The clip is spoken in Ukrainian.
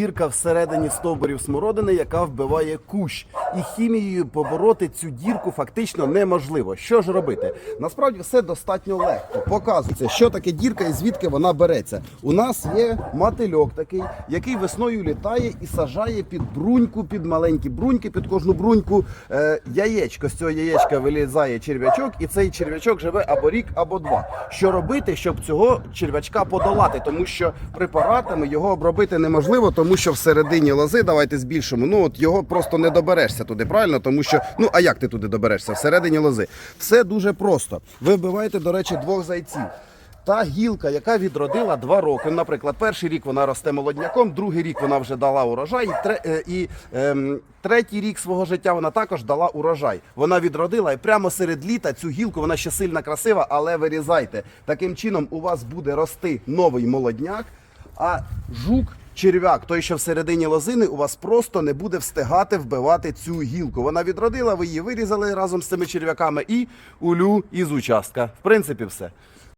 дірка всередині стовбурів смородини, яка вбиває кущ. І хімією побороти цю дірку фактично неможливо. Що ж робити? Насправді все достатньо легко. Показується, що таке дірка і звідки вона береться. У нас є мотильок такий, який весною літає і сажає під бруньку, під маленькі бруньки, під кожну бруньку е, яєчко. З цього яєчка вилізає черв'ячок, і цей черв'ячок живе або рік, або два. Що робити, щоб цього черв'ячка подолати? Тому що препаратами його обробити неможливо, тому що всередині лози, давайте збільшимо. Ну от його просто не доберешся туди, правильно? Тому що ну а як ти туди доберешся? Всередині лози. Все дуже просто. Ви вбиваєте, до речі, двох зайців. Та гілка, яка відродила два роки. Наприклад, перший рік вона росте молодняком, другий рік вона вже дала урожай, і, тре, е, і ем, третій рік свого життя вона також дала урожай. Вона відродила і прямо серед літа цю гілку, вона ще сильно красива, але вирізайте. Таким чином у вас буде рости новий молодняк, а жук. Черв'як, той, що всередині лозини, у вас просто не буде встигати вбивати цю гілку. Вона відродила, ви її вирізали разом з цими черв'яками і улю із участка. В принципі, все.